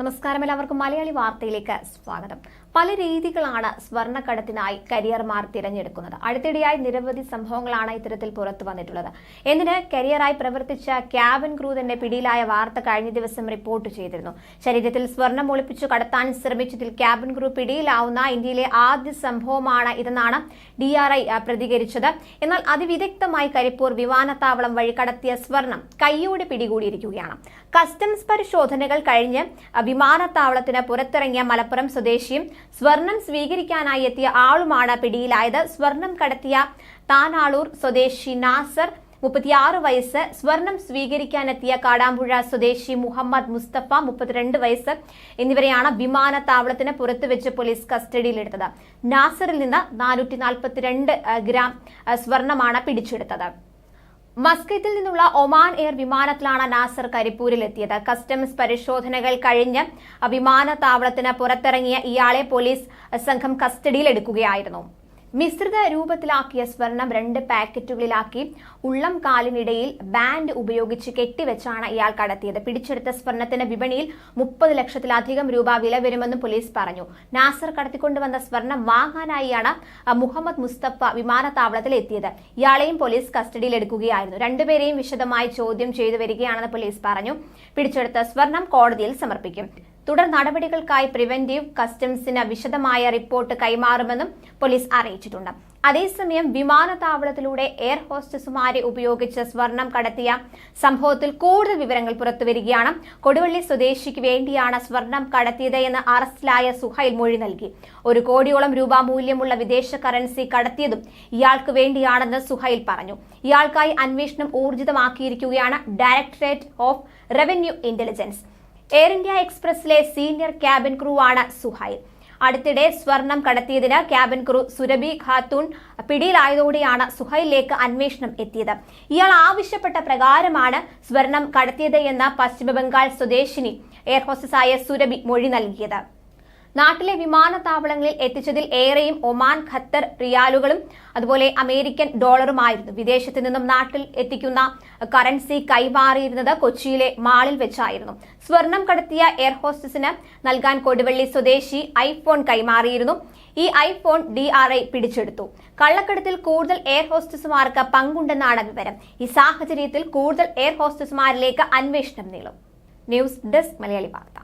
നമസ്കാരം എല്ലാവർക്കും മലയാളി വാർത്തയിലേക്ക് സ്വാഗതം. പല രീതികളാണ് സ്വർണക്കടത്തിനായി കരിയർമാർ തിരഞ്ഞെടുക്കുന്നത്. അടുത്തിടെയായി നിരവധി സംഭവങ്ങളാണ് ഇത്തരത്തിൽ പുറത്തു വന്നിട്ടുള്ളത്. എന്തിന്? കരിയറായി പ്രവർത്തിച്ച ക്യാബിൻ ക്രൂ തന്നെ പിടിയിലായ വാർത്ത കഴിഞ്ഞ ദിവസം റിപ്പോർട്ട് ചെയ്തിരുന്നു. ശരീരത്തിൽ സ്വർണം ഒളിപ്പിച്ചു കടത്താൻ ശ്രമിച്ചതിൽ ക്യാബിൻ ക്രൂ പിടിയിലാവുന്ന ഇന്ത്യയിലെ ആദ്യ സംഭവമാണ് ഇതെന്നാണ് ഡി ആർ ഐ പ്രതികരിച്ചത്. എന്നാൽ അതിവിദഗ്ധമായി കരിപ്പൂർ വിമാനത്താവളം വഴി കടത്തിയ സ്വർണം കൈയോടെ പിടികൂടിയിരിക്കുകയാണ്. കസ്റ്റംസ് പരിശോധനകൾ കഴിഞ്ഞ് വിമാനത്താവളത്തിന് പുറത്തിറങ്ങിയ മലപ്പുറം സ്വദേശിയും സ്വർണം സ്വീകരിക്കാനായി എത്തിയ ആളുമാണ് പിടിയിലായത്. സ്വർണം കടത്തിയ താനാളൂർ സ്വദേശി നാസർ മുപ്പത്തിയാറ് വയസ്സ്. സ്വർണം സ്വീകരിക്കാനെത്തിയ കാടാമ്പുഴ സ്വദേശി മുഹമ്മദ് മുസ്തഫ മുപ്പത്തിരണ്ട് വയസ്സ് എന്നിവരെയാണ് വിമാനത്താവളത്തിന് പുറത്തു വെച്ച് പോലീസ് കസ്റ്റഡിയിലെടുത്തത്. നാസറിൽ നിന്ന് നാനൂറ്റി ഗ്രാം സ്വർണമാണ് പിടിച്ചെടുത്തത്. മസ്കത്തിൽ നിന്നുള്ള ഒമാൻ എയർ വിമാനത്തിലാണ് നാസർ കരിപ്പൂരിലെത്തിയത്. കസ്റ്റംസ് പരിശോധനകൾ കഴിഞ്ഞ് വിമാനത്താവളത്തിന് പുറത്തിറങ്ങിയ ഇയാളെ പോലീസ് സംഘം കസ്റ്റഡിയിലെടുക്കുകയായിരുന്നു. മിശ്രിത രൂപത്തിലാക്കിയ സ്വർണം രണ്ട് പാക്കറ്റുകളിലാക്കി ഉള്ളം കാലിനിടയിൽ ബാൻഡ് ഉപയോഗിച്ച് കെട്ടിവെച്ചാണ് ഇയാൾ കടത്തിയത്. പിടിച്ചെടുത്ത സ്വർണത്തിന് വിപണിയിൽ മുപ്പത് ലക്ഷത്തിലധികം രൂപ വില വരുമെന്നും പോലീസ് പറഞ്ഞു. നാസർ കടത്തിക്കൊണ്ടുവന്ന സ്വർണം വാങ്ങാനായിയാണ് മുഹമ്മദ് മുസ്തഫ വിമാനത്താവളത്തിൽ എത്തിയത്. ഇയാളെയും പോലീസ് കസ്റ്റഡിയിൽ എടുക്കുകയായിരുന്നു. രണ്ടുപേരെയും വിശദമായി ചോദ്യം ചെയ്തു വരികയാണെന്ന് പോലീസ് പറഞ്ഞു. പിടിച്ചെടുത്ത സ്വർണം കോടതിയിൽ സമർപ്പിക്കും. തുടർ നടപടികൾക്കായി പ്രിവന്റീവ് കസ്റ്റംസിന് വിശദമായ റിപ്പോർട്ട് കൈമാറുമെന്നും പോലീസ് അറിയിച്ചിട്ടുണ്ട്. അതേസമയം വിമാനത്താവളത്തിലൂടെ എയർ ഹോസ്റ്റസുമാരെ ഉപയോഗിച്ച് സ്വർണം കടത്തിയ സംഭവത്തിൽ കൂടുതൽ വിവരങ്ങൾ പുറത്തുവരികയാണ്. കൊടുവള്ളി സ്വദേശിക്ക് വേണ്ടിയാണ് സ്വർണം കടത്തിയത് എന്ന് അറസ്റ്റിലായ സുഹൈൽ മൊഴി നൽകി. ഒരു കോടിയോളം രൂപ മൂല്യമുള്ള വിദേശ കറൻസി കടത്തിയതും ഇയാൾക്ക് വേണ്ടിയാണെന്ന് സുഹൈൽ പറഞ്ഞു. ഇയാൾക്കായി അന്വേഷണം ഊർജിതമാക്കിയിരിക്കുകയാണ് directorate of revenue intelligence Air India എക്സ്പ്രസിലെ senior cabin crew ആണ് സുഹൈൽ. അടുത്തിടെ സ്വർണം കടത്തിയതിന് ക്യാബിൻ ക്രൂ സുരഭി ഖാത്തൂൺ പിടിയിലായതോടെയാണ് സുഹൈലിലേക്ക് അന്വേഷണം എത്തിയത്. ഇയാൾ ആവശ്യപ്പെട്ട പ്രകാരമാണ് സ്വർണം കടത്തിയത് എന്ന പശ്ചിമബംഗാൾ സ്വദേശിനി എയർ ഹോസ്റ്റസായ സുരഭി മൊഴി നൽകിയത്. നാട്ടിലെ വിമാനത്താവളങ്ങളിൽ എത്തിച്ചതിൽ ഏറെയും ഒമാൻ ഖത്തർ റിയാലുകളും അതുപോലെ അമേരിക്കൻ ഡോളറുമായിരുന്നു. വിദേശത്ത് നിന്നും നാട്ടിൽ എത്തിക്കുന്ന കറൻസി കൈമാറിയിരുന്നത് കൊച്ചിയിലെ മാളിൽ വെച്ചായിരുന്നു. സ്വർണം കടത്തിയ എയർ ഹോസ്റ്റസിന് നൽകാൻ കൊടുവള്ളി സ്വദേശി ഐഫോൺ കൈമാറിയിരുന്നു. ഈ ഐഫോൺ ഡി ആർ ഐ പിടിച്ചെടുത്തു. കള്ളക്കടത്തിൽ കൂടുതൽ എയർ ഹോസ്റ്റസുമാർക്ക് പങ്കുണ്ടെന്നാണ് വിവരം. ഈ സാഹചര്യത്തിൽ കൂടുതൽ എയർ ഹോസ്റ്റസുമാരിലേക്ക് അന്വേഷണം നീളും. ന്യൂസ് ഡെസ്ക് മലയാളി വാർത്ത.